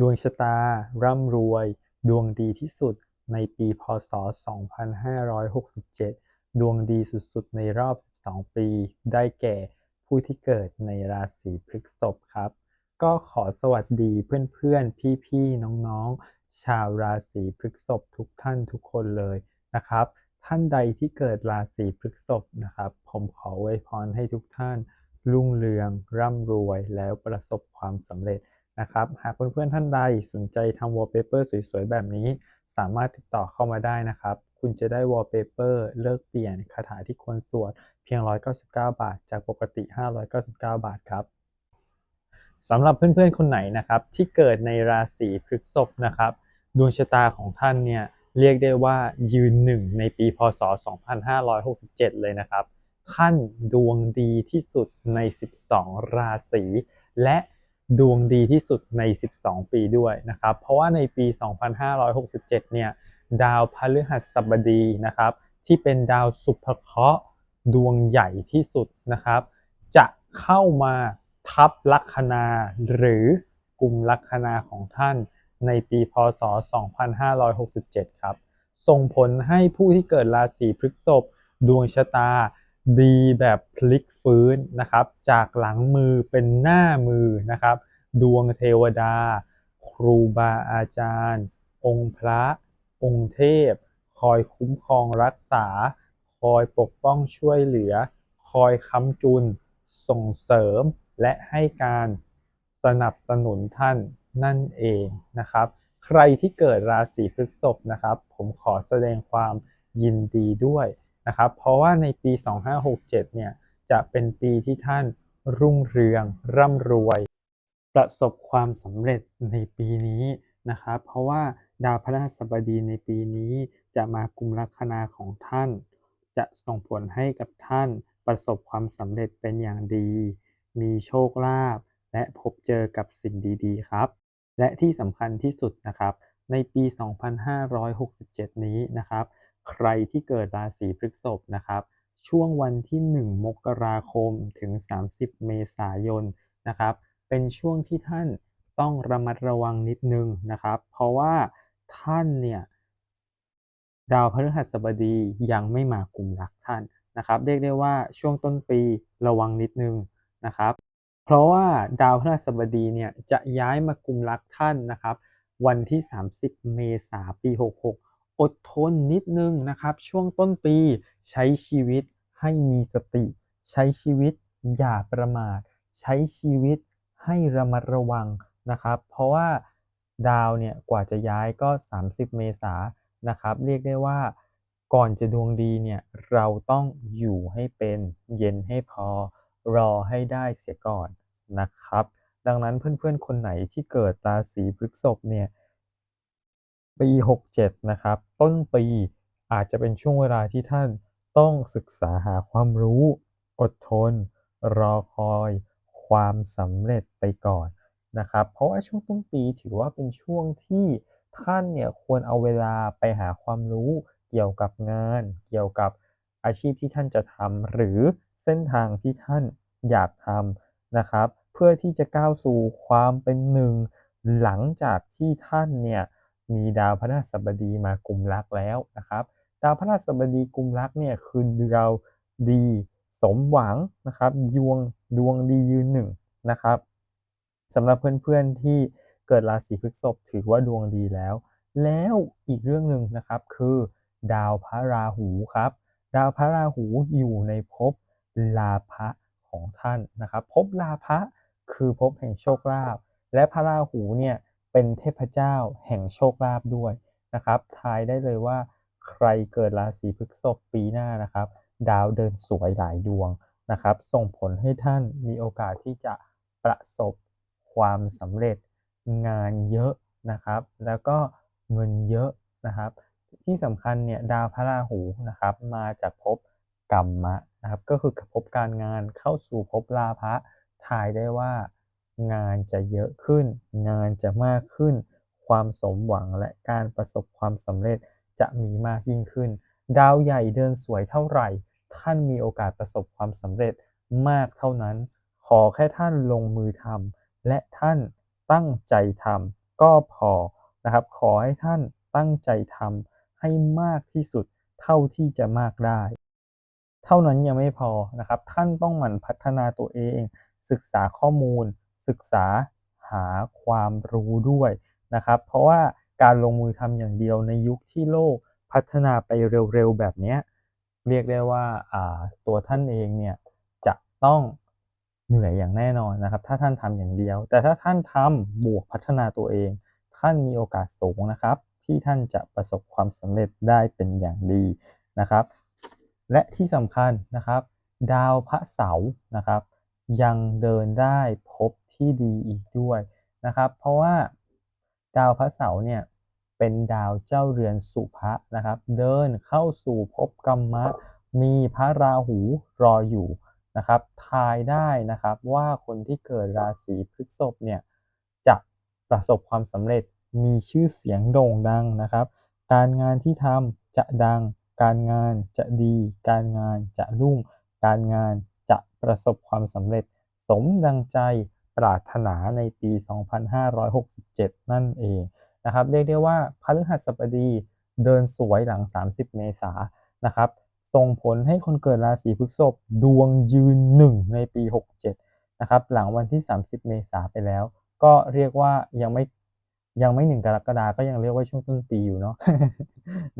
ดวงชะตา ร่ำรวย ดวงดีที่สุดในปีพศ 2567 ดวงดีสุดๆ ในรอบ 12 ปี ได้แก่ผู้ที่เกิดในราศีพฤษภครับ ก็ขอสวัสดีเพื่อนๆ พี่ๆ น้องๆ ชาวราศีพฤษภทุกท่านทุกคนเลยนะครับ ท่านใดที่เกิดราศีพฤษภนะครับ ผมขออวยพรให้ทุกท่าน รุ่งเรือง ร่ำรวย แล้วประสบความสำเร็จ นะครับ หากเพื่อนๆท่านใดสนใจทำวอลเปเปอร์สวยๆ แบบนี้ สามารถติดต่อเข้ามาได้นะครับ คุณจะได้วอลเปเปอร์เลิกเปลี่ยนคาถาที่ควรสวดเพียง 199 บาท จากปกติ 599 บาทครับสำหรับเพื่อนๆคนไหนนะครับที่เกิดในราศีพฤษภนะครับดวงชะตาของท่านเนี่ยเรียกได้ว่ายืนหนึ่งในปีพศ 2567 เลยนะครับ ท่านดวงดีที่สุดใน 12 ราศี และ ดวงดีที่สุดใน 12 ปีด้วยนะครับ เพราะว่าในปี 2567 เนี่ย ดาวพฤหัสบดีนะครับ ที่เป็นดาวสุภเคราะห์ดวงใหญ่ที่สุดนะครับ จะเข้ามาทับลัคนาหรือกลุ่มลัคนาของท่านในปีพศ 2567 ครับ ส่งผลให้ผู้ที่เกิดราศีพฤษภดวงชะตา ดีแบบพลิกฟื้นนะครับ จากหลังมือเป็นหน้ามือนะครับ ดวงเทวดา ครูบาอาจารย์ องค์พระ องค์เทพ คอยคุ้มครองรักษา คอยปกป้องช่วยเหลือ คอยค้ำจุน ส่งเสริมและให้การสนับสนุนท่านนั่นเองนะครับ ใครที่เกิดราศีพฤษภนะครับ ผมขอแสดงความยินดีด้วย นะครับ เพราะว่าในปี 2567 เนี่ย จะเป็นปีที่ท่านรุ่งเรือง ร่ำรวย ประสบความสำเร็จในปีนี้นะครับ เพราะว่าดาวพฤหัสบดีในปีนี้จะมากุมลัคนาของท่าน จะส่งผลให้กับท่านประสบความสำเร็จเป็นอย่างดี มีโชคลาภและพบเจอกับสิ่งดีๆ ครับ และที่สำคัญที่สุดนะครับ ในปี 2567 นี้นะครับ ใครที่เกิดราศีพฤษภนะครับ ช่วงวันที่ 1 มกราคมถึง 30 เมษายนนะครับ เป็นช่วงที่ท่านต้องระมัดระวังนิดนึงนะครับ เพราะว่าท่านเนี่ยดาวพฤหัสบดียังไม่มากุมรักท่านนะครับ เรียกได้ว่าช่วงต้นปีระวังนิดนึงนะครับ เพราะว่าดาวพฤหัสบดีเนี่ยจะย้ายมากุมรักท่านนะครับ วันที่ 30 เมษายนปี 66 อดทนนิดนึงนะครับ ช่วงต้นปีใช้ชีวิตให้มีสติ ใช้ชีวิตอย่าประมาท ใช้ชีวิตให้ระมัดระวังนะครับ เพราะว่าดาวเนี่ยกว่าจะย้ายก็ 30 เมษายนนะครับ เรียกได้ว่าก่อนจะดวงดีเนี่ยเราต้องอยู่ให้เป็นเย็นให้พอรอให้ได้เสียก่อนนะครับ ดังนั้นเพื่อนๆคนไหนที่เกิดราศีพฤษภเนี่ย ปี 67 นะครับ ต้นปีอาจจะเป็นช่วงเวลาที่ท่านต้องศึกษาหาความรู้ อดทน รอคอย ความสำเร็จไปก่อนนะครับ เพราะว่าช่วงต้นปีถือว่าเป็นช่วงที่ท่านเนี่ยควรเอาเวลาไปหาความรู้เกี่ยวกับงาน เกี่ยวกับอาชีพที่ท่านจะทำหรือเส้นทางที่ท่านอยากทำนะครับ เพื่อที่จะก้าวสู่ความเป็นหนึ่ง หลังจากที่ท่านเนี่ย มีดาวพฤหัสบดีมากุมรักแล้วนะครับ ดาวพฤหัสบดีกุมรักเนี่ยคือดาวดีสมหวังนะครับดวงดวงดียืนหนึ่งนะครับสำหรับเพื่อนๆที่เกิดราศีพฤษภถือว่าดวงดีแล้ว แล้วอีกเรื่องหนึ่งนะครับคือ ดาวพระราหูครับ ดาวพระราหูอยู่ในภพลาภะของท่านนะครับภพลาภะคือภพแห่งโชคลาภและพระราหูเนี่ย เป็นเทพเจ้าแห่งโชคลาภด้วยนะครับทายได้เลยว่า ใครเกิดราศีพฤษภปีหน้านะครับ ดาวเดินสวยหลายดวงนะครับ ส่งผลให้ท่านมีโอกาสที่จะประสบความสำเร็จงานเยอะนะครับ แล้วก็เงินเยอะนะครับ ที่สำคัญเนี่ยดาวพระราหูนะครับ มาจากภพกรรมะนะครับ ก็คือภพการงานเข้าสู่ภพลาภะทายได้ว่า งานจะเยอะขึ้น งานจะมากขึ้น ความสมหวังและการประสบความสำเร็จจะมีมากยิ่งขึ้น ดาวใหญ่เดินสวยเท่าไหร่ ท่านมีโอกาสประสบความสำเร็จมากเท่านั้น ขอแค่ท่านลงมือทำและท่านตั้งใจทก็พอนะครับ ขอให้ท่านตั้งใจทำให้มากที่สุดเท่าที่จะมากได้ เท่านั้นยังไม่พอนะครับ ท่านต้องหมั่นพัฒนาตัวเอง ศึกษาข้อมูล ศึกษาหาความรู้ด้วยนะครับ เพราะว่าการลงมือทำอย่างเดียวในยุคที่โลกพัฒนาไปเร็วๆแบบนี้เรียกได้ว่าอ่าตัวท่านเองเนี่ยจะต้องเหนื่อยอย่างแน่นอนนะครับ ถ้าท่านทำอย่างเดียว แต่ถ้าท่านทำบวกพัฒนาตัวเอง ท่านมีโอกาสสูงนะครับ ที่ท่านจะประสบความสำเร็จได้เป็นอย่างดีนะครับ และที่สำคัญนะครับ ดาวพระเสาร์นะครับ ยังเดินได้พบ ที่ดีอีกด้วยนะครับ เพราะว่าดาวพระเสาร์เนี่ยเป็นดาวเจ้าเรือนสุภะนะครับ เดินเข้าสู่ภพกรรมะ มีพระราหูรออยู่นะครับ ทายได้นะครับว่าคนที่เกิดราศีพฤษภเนี่ยจะประสบความสำเร็จมีชื่อเสียงโด่งดังนะครับ การงานที่ทำจะดัง การงานจะดี การงานจะรุ่ง การงานจะประสบความสำเร็จ สมดังใจ ปรารถนาในปี 2567 นั่นเองนะครับเรียกได้ว่าพฤหัสบดีเดินสวยหลัง 30 เมษายนนะครับส่งผลให้คนเกิดราศีพฤษภดวงยืนหนึ่งในปี 67 นะครับหลังวันที่ 30 เมษายนไปแล้ว ก็เรียกว่ายังไม่ยังไม่หนึ่งกรกฎาก็ยังเรียกว่าช่วงต้นปีอยู่เนาะ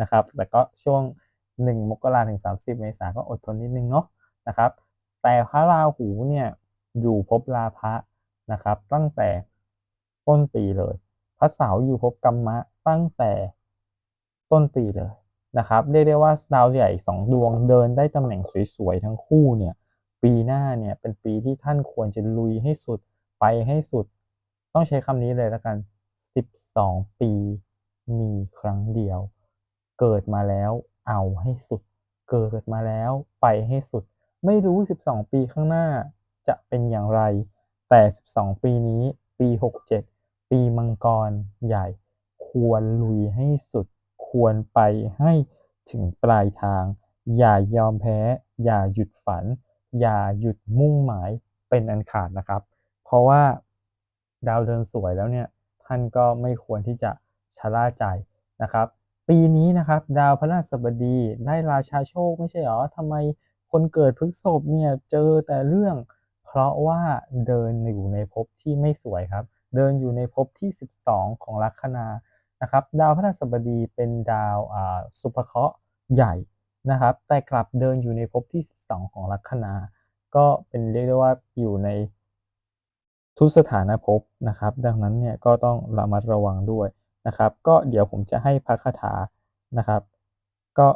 นะครับแต่ก็ช่วง 1 มกราถึง 30 เมษายนก็อดทนนิดนึงเนาะนะครับแต่พระราหูเนี่ยอยู่ภพราพะ นะครับ ตั้งแต่ต้นปีเลย พระเสาอยู่ภพกัมมะตั้งแต่ต้นปีเลยนะครับเรียกได้ว่าดาวใหญ่สองดวงเดินได้ตำแหน่งสวยๆทั้งคู่เนี่ยปีหน้าเนี่ยเป็นปีที่ท่านควรจะลุยให้สุดไปให้สุด ต้องใช้คำนี้เลยล้วกัน 12 ปีมีครั้งเดียว เกิดมาแล้วเอาให้สุด เกิดมาแล้วไปให้สุด ไม่รู้ 12 ปีข้างหน้าจะเป็นอย่างไร แต่12 ปีนี้ ปี 67 ปีมังกรใหญ่ ควรลุยให้สุด ควรไปให้ถึงปลายทาง อย่ายอมแพ้ อย่าหยุดฝัน อย่าหยุดมุ่งหมายเป็นอันขาดนะครับ เพราะว่าดาวเดินสวยแล้วเนี่ย ท่านก็ไม่ควรที่จะชะล่าใจนะครับ ปีนี้นะครับดาวพฤหัสบดีได้ราชาโชคไม่ใช่หรอทำไมคนเกิดพฤษภเนี่ยเจอแต่เรื่อง เพราะว่าเดินอยู่ในภพที่ไม่สวยครับ เดินอยู่ในภพที่ 12 ของลัคนานะครับ ดาวพฤหัสบดีเป็นดาวสุภเคราะห์ใหญ่นะครับ แต่กลับเดินอยู่ในภพที่ 12 ของลัคนา ก็เป็นเรียกได้ว่าอยู่ในทุกสถานภพนะครับ ดังนั้นเนี่ยก็ต้องระมัดระวังด้วยนะครับ ก็เดี๋ยวผมจะให้พระคาถานะครับ ก็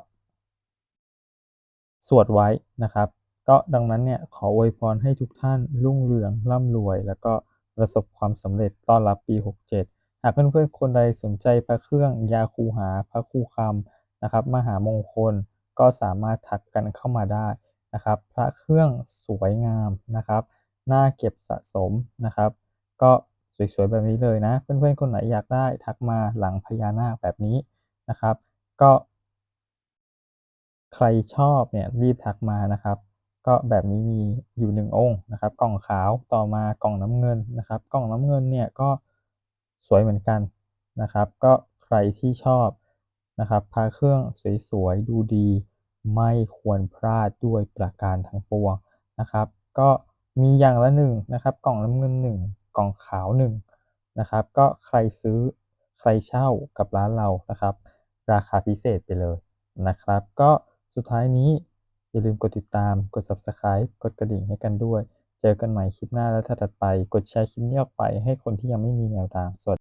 สวดไว้นะครับ ก็ดังนั้นเนี่ยขออวยพรให้ทุกท่านรุ่งเรืองร่ำรวย แล้วก็ประสบความสำเร็จต้อนรับปี 67 หากเพื่อนๆคนใดสนใจพระเครื่องยาคูหาพระคูคำนะครับมหามงคลก็สามารถทักกันเข้ามาได้นะครับ พระเครื่องสวยงามนะครับน่าเก็บสะสมนะครับ ก็สวยๆแบบนี้เลยนะ เพื่อนๆคนไหนอยากได้ทักมาหลังพญานาคแบบนี้นะครับ ก็ ใครชอบเนี่ยรีบทักมานะครับ ก็แบบนี้มีอยู่หนึ่งองค์นะครับ กล่องขาวต่อมากล่องน้ำเงินนะครับ กล่องน้ำเงินเนี่ยก็สวยเหมือนกันนะครับ ก็ใครที่ชอบนะครับพระเครื่องสวยๆดูดี ไม่ควรพลาดด้วยประการทั้งปวงนะครับ ก็มีอย่างละหนึ่งนะครับ กล่องน้ำเงินหนึ่งกล่องขาวหนึ่งนะครับก็ใครซื้อใครเช่ากับร้านเรานะครับ ราคาพิเศษไปเลยนะครับ ก็สุดท้ายนี้ อย่าลืมกดติดตาม กด Subscribe กดกระดิ่งให้กันด้วย เจอกันใหม่คลิปหน้าและถัดไป กดแชร์คลิปนี้ออกไปให้คนที่ยังไม่มีแนวทางสวัส